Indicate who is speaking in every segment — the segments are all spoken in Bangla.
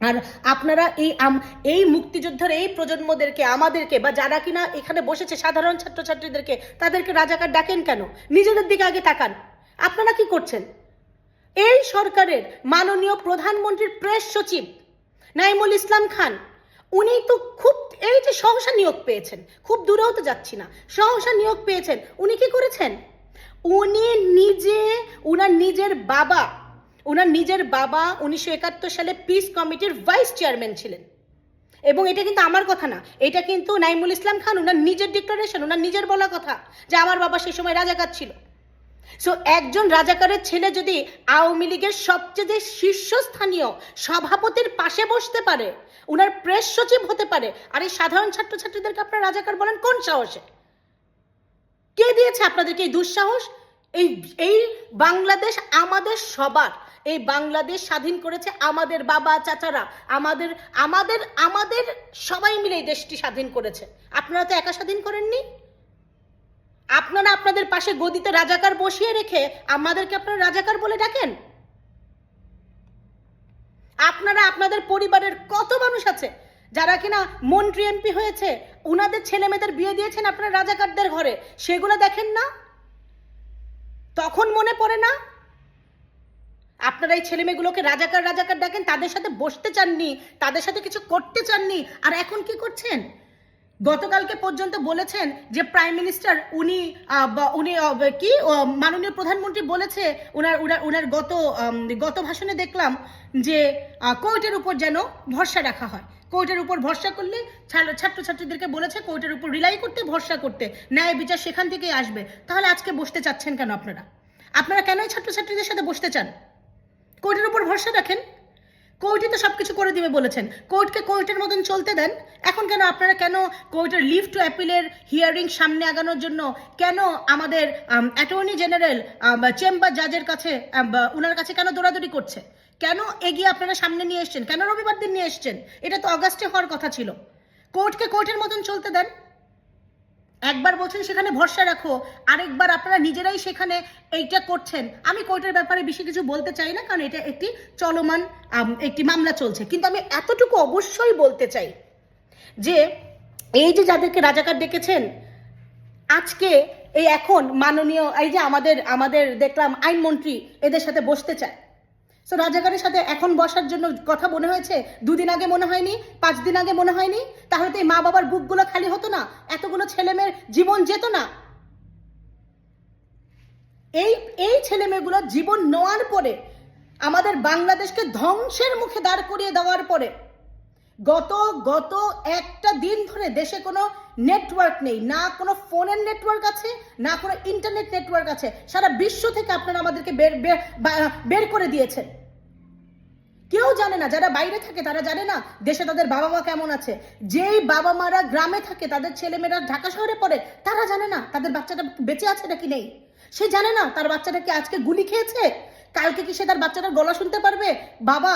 Speaker 1: আর আপনারা এই এই মুক্তিযোদ্ধার এই প্রজন্মদেরকে, আমাদেরকে বা যারা কিনা এখানে বসেছে সাধারণ ছাত্রছাত্রীদেরকে, তাদেরকে রাজাকার ডাকেন কেন? নিজেদের দিকে আগে তাকান। আপনারা কি করছেন? এই সরকারের মাননীয় প্রধানমন্ত্রীর প্রেস সচিব নাইমুল ইসলাম খান, উনি তো খুব, এই যে সহসা নিয়োগ পেয়েছেন, খুব দূরেও তো যাচ্ছি না, সহসা নিয়োগ পেয়েছেন, উনি কি করেছেন? উনি নিজে, উনার নিজের বাবা উনার নিজের বাবা উনিশশো একাত্তর সালে পিস কমিটির ভাইস চেয়ারম্যান ছিলেন। এবং এটা কিন্তু আমার কথা না, এটা কিন্তু নাইমুল ইসলাম খান ওনার নিজের ডিক্লারেশন ওনার নিজের বলা কথা যে আমার বাবা সেই সময় রাজাকার ছিল। সো একজন রাজাকারের ছেলে যদি আওয়ামী লীগের সবচেয়ে শীর্ষস্থানীয় সভাপতির পাশে বসতে পারে, উনার প্রেস সচিব হতে পারে, আর এই সাধারণ ছাত্রছাত্রীদেরকে আপনারা রাজাকার বলেন, কোন সাহসে? কে দিয়েছে আপনাদেরকে এই দুঃসাহস? এই এই বাংলাদেশ আমাদের সবার। এই বাংলাদেশ স্বাধীন করেছে আমাদের বাবা, চাচারা। আমাদের আমাদের আমাদের সবাই মিলে এই দেশটি স্বাধীন করেছে। আপনারা তো একা স্বাধীন করেননি? আপনারা আপনাদের পাশে গদিতে রাজাকার বসিয়ে রেখে আমাদেরকে আপনারা রাজাকার বলে ডাকেন? আপনারা আপনাদের পরিবারের কত মানুষ আছে যারা কিনা মন্ত্রী, এমপি হয়েছে, উনাদের ছেলে মেয়েদের বিয়ে দিয়েছেন আপনারা রাজাকারদের ঘরে, সেগুলো দেখেন না? তখন মনে পড়ে না আপনারা এই ছেলে মেয়েগুলোকে রাজাকার রাজাকার ডাকেন, তাদের সাথে বসতে চাননি, তাদের সাথে কিছু করতে চাননি, আর এখন কি করছেন? গতকালকে পর্যন্ত বলেছেন যে প্রাইম মিনিস্টার উনি উনি কি মাননীয় প্রধানমন্ত্রী বলেছে ওনার উনার উনার গত গত ভাষণে দেখলাম যে কোর্টের উপর যেন ভরসা রাখা হয়। কোর্টের উপর ভরসা করলে ছাত্র- ছাত্রছাত্রীদেরকে বলেছে কোর্টের উপর রিলাই করতে, ভরসা করতে, ন্যায় বিচার সেখান থেকেই আসবে। তাহলে আজকে বসতে চাচ্ছেন কেন আপনারা? আপনারা কেনই ছাত্রছাত্রীদের সাথে বসতে চান? কোর্টের উপর ভরসা রাখেন? কোর্টই তো সবকিছু করে দিবে বলেছেন। কোর্টকে কোর্টের মতন চলতে দেন? এখন কেন আপনারা কেন কোর্টের লিভ টু অ্যাপিলের হিয়ারিং সামনে আগানোর জন্য কেন আমাদের অ্যাটর্নি জেনারেল চেম্বার জাজের কাছে উনার কাছে কেন দৌড়াদৌড়ি করছে? কেন এগিয়ে আপনারা সামনে নিয়ে এসছেন? কেন রবিবার দিন নিয়ে এসছেন? এটা তো অগাস্টে হওয়ার কথা ছিল। কোর্টকে কোর্টের মতন চলতে দেন? একবার বলছেন সেখানে ভরসা রাখো, আরেকবার আপনারা নিজেরাই সেখানে এইটা করছেন। আমি কোর্টের ব্যাপারে বেশি কিছু বলতে চাই না, কারণ এটা একটি চলমান একটি মামলা চলছে। কিন্তু আমি এতটুকু অবশ্যই বলতে চাই যে, এই যে যাদেরকে রাজাকার ডেকেছেন, আজকে এই এখন মাননীয়, এই যে আমাদের আমাদের দেখলাম আইনমন্ত্রী এদের সাথে বসতে চায়। সো রাজাগারের সাথে এখন বসার জন্য কথা মনে হয়েছে? দুদিন আগে মনে হয়নি, পাঁচ দিন আগে মনে হয়নি? তাহলে তো এই মা বাবার বুকগুলো খালি হতো না, এতগুলো ছেলেমেয়ের জীবন যেত না। এই এই ছেলেমেয়েগুলো জীবন নেওয়ার পরে, আমাদের বাংলাদেশকে ধ্বংসের মুখে দাঁড় করিয়ে দেওয়ার পরে গত গত একটা দিন ধরে দেশে কোনো নেটওয়ার্ক নেই, না কোনো ফোনের নেটওয়ার্ক আছে, না কোনো ইন্টারনেট নেটওয়ার্ক আছে। সারা বিশ্ব থেকে আপনারা আমাদেরকে বের বের করে দিয়েছেন। কেউ জানে না, যারা বাইরে থাকে তারা জানে না দেশে তাদের বাবা মা কেমন আছে। যেই বাবা মারা গ্রামে থাকে, তাদের ছেলেমেয়েরা ঢাকা শহরে পড়ে, তারা জানে না তাদের বাচ্চাটা বেঁচে আছে নাকি নেই। সে জানে না তার বাচ্চাটা কি আজকে গুলি খেয়েছে? কালকে কি সে তার বাচ্চাটার গলা শুনতে পারবে? বাবা,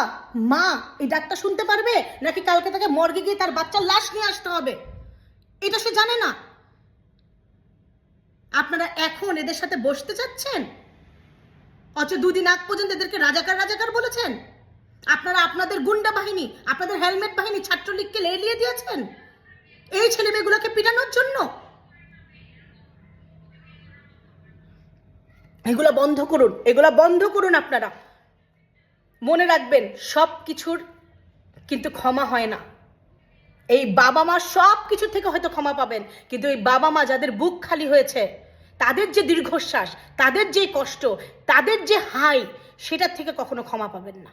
Speaker 1: মা, এই ডাকটা শুনতে পারবে? নাকি কালকে তাকে মর্গে গিয়ে তার বাচ্চার লাশ নিয়ে আসতে হবে? এটা সে জানে না। আপনারা এখন এদের সাথে বসতে চাচ্ছেন? অথচ দুদিন আগ পর্যন্ত এদেরকে রাজাকার রাজাকার বলেছেন? আপনারা আপনাদের গুন্ডা বাহিনী, আপনাদের হেলমেট বাহিনী ছাত্রলীগকে লেলিয়ে দিয়েছেন? এই ছেলে মেয়েগুলোকে পিটানোর জন্য? এগুলো বন্ধ করুন, এগুলো বন্ধ করুন আপনারা। মনে রাখবেন সব কিছুর কিন্তু ক্ষমা হয় না। এই বাবা মা সব কিছু থেকে হয়তো ক্ষমা পাবেন, কিন্তু এই বাবা মা যাদের বুক খালি হয়েছে, তাদের যে দীর্ঘশ্বাস, তাদের যে কষ্ট, তাদের যে হাই, সেটার থেকে কখনো ক্ষমা পাবেন না।